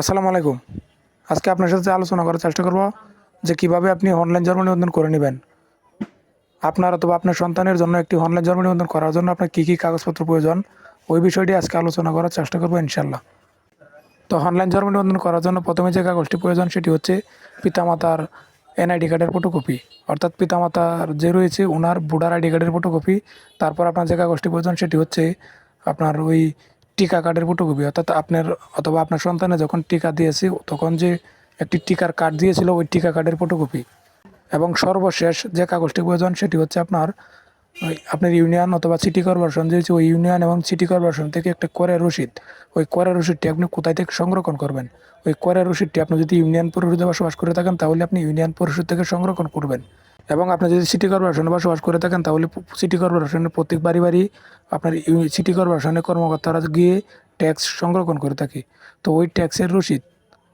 আসসালামু আলাইকুম। আজকে আপনার সাথে আলোচনা করার চেষ্টা করব যে কীভাবে আপনি অনলাইন জন্ম নিবন্ধন করে নেবেন। আপনার অথবা আপনার সন্তানের জন্য একটি অনলাইন জন্ম নিবন্ধন করার জন্য আপনার কী কী কাগজপত্র প্রয়োজন, ওই বিষয়টি আজকে আলোচনা করার চেষ্টা করব ইনশাল্লাহ তো অনলাইন জন্ম নিবন্ধন করার জন্য প্রথমে যে কাগজটি প্রয়োজন সেটি হচ্ছে পিতামাতার এনআইডি কার্ডের ফটোকপি অর্থাৎ পিতামাতার যে রয়েছে ওনার ভোটার আইডি কার্ডের ফটোকপি তারপর আপনার যে কাগজটি প্রয়োজন সেটি হচ্ছে আপনার ওই টিকা কার্ডের ফটোকপি অর্থাৎ আপনার অথবা আপনার সন্তানে যখন টিকা দিয়েছি, তখন যে একটি টিকার কার্ড দিয়েছিল, ওই টিকা কার্ডের ফটোকপি এবং সর্বশেষ যে কাগজটি প্রয়োজন, সেটি হচ্ছে আপনার আপনার ইউনিয়ন অথবা সিটি কর্পোরেশন যে ওই ইউনিয়ন এবং সিটি কর্পোরেশন থেকে একটা করের রসিদ। ওই করের রসিদটি আপনি কোথায় থেকে সংরক্ষণ করবেন? ওই করের রসিদটি আপনি যদি ইউনিয়ন পরিষদে বসবাস করে থাকেন, তাহলে আপনি ইউনিয়ন পরিষদ থেকে সংরক্ষণ করবেন। এবং আপনি যদি সিটি কর্পোরেশনে বসবাস করে থাকেন, তাহলে সিটি কর্পোরেশনের প্রত্যেক বাড়ি বাড়ি আপনার সিটি কর্পোরেশনের কর্মকর্তারা গিয়ে ট্যাক্স সংরক্ষণ করে থাকে। তো ওই ট্যাক্সের রসিদ,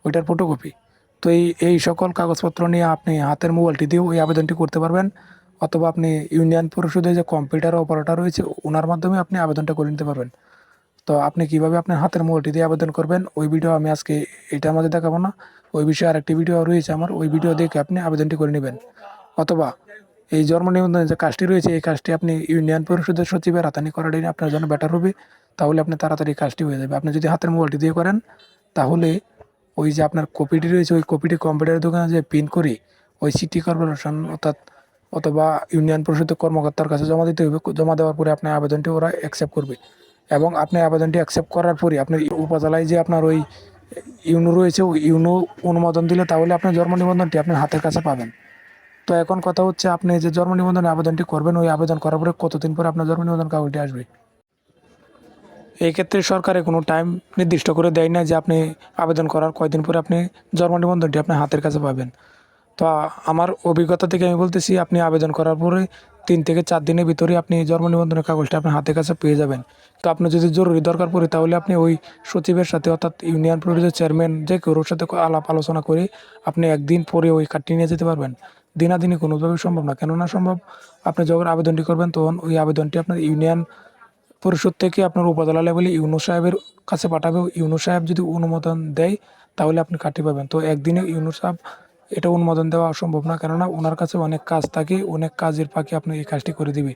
ওইটার ফটোকপি তো এই এই সকল কাগজপত্র নিয়ে আপনি হাতের মোবাইলটি দিয়ে ওই আবেদনটি করতে পারবেন, অথবা আপনি ইউনিয়ন পরিষদে যে কম্পিউটার অপারেটর রয়েছে, ওনার মাধ্যমে আপনি আবেদনটা করে নিতে পারবেন। তো আপনি কীভাবে আপনার হাতের মোবাইলটি দিয়ে আবেদন করবেন, ওই ভিডিও আমি আজকে এটার মধ্যে দেখাবো না, ওই বিষয়ে আরেকটি ভিডিও রয়েছে আমার, ওই ভিডিও দেখে আপনি আবেদনটি করে নেবেন। অথবা এই জন্ম নিবন্ধনের যে কাজটি রয়েছে, এই কাজটি আপনি ইউনিয়ন পরিষদের সচিবের হাতানি করাটাই আপনার জন্য বেটার হবে। তাহলে আপনি তাড়াতাড়ি কাজটি হয়ে যাবে। আপনি যদি হাতের মোবাইলটি দিয়ে করেন, তাহলে ওই যে আপনার কপিটি রয়েছে, ওই কপিটি কম্পিউটারের দোকানে যে প্রিন্ট করি, ওই সিটি কর্পোরেশন অর্থাৎ অথবা ইউনিয়ন পরিষদের কর্মকর্তার কাছে জমা দিতে হবে। জমা দেওয়ার পরে আপনার আবেদনটি ওরা অ্যাকসেপ্ট করবে। এবং আপনি আবেদনটি অ্যাকসেপ্ট করার পরে আপনার উপজেলায় যে আপনার ওই ইউনো রয়েছে, ওই ইউনো অনুমোদন দিলে তাহলে আপনার জন্ম নিবন্ধনটি আপনার হাতের কাছে পাবেন। তো এখন কথা হচ্ছে আপনি যে জন্ম নিবন্ধনের আবেদনটি করবেন, ওই আবেদন করার পরে কতদিন পরে আপনার জন্ম নিবন্ধন কাগজটি আসবে? এই ক্ষেত্রে সরকারে কোনো টাইম নির্দিষ্ট করে দেয় না যে আপনি আবেদন করার কয়দিন পরে আপনি জন্ম নিবন্ধনটি আপনার হাতের কাছে পাবেন। তো আমার অভিজ্ঞতা থেকে আমি বলতেছি, আপনি আবেদন করার পরে তিন থেকে চার দিনের ভিতরে আপনি জন্ম নিবন্ধনের কাগজটা আপনার হাতের কাছে পেয়ে যাবেন। তো আপনি যদি জরুরি দরকার পড়ে, তাহলে আপনি ওই সচিবের সাথে অর্থাৎ ইউনিয়ন পরিষদের চেয়ারম্যান যে কারোর সাথে আলাপ আলোচনা করে আপনি একদিন পরে ওই কার্ডটি নিয়ে যেতে পারবেন। দিনাদিনই কোনোভাবে সম্ভব না। কেননা সম্ভব, আপনি যখন আবেদনটি করবেন, তখন ওই আবেদনটি আপনার ইউনিয়ন পরিষদ থেকে আপনার উপজেলা লেভেলে ইউনো সাহেবের কাছে পাঠাবে। ইউনো সাহেব যদি অনুমোদন দেয়, তাহলে আপনি কাটি পাবেন। তো একদিনে ইউনো সাহেব এটা অনুমোদন দেওয়া অসম্ভব না। কেননা ওনার কাছে অনেক কাজ থাকে, অনেক কাজের পাখি আপনি এই কাজটি করে দিবে।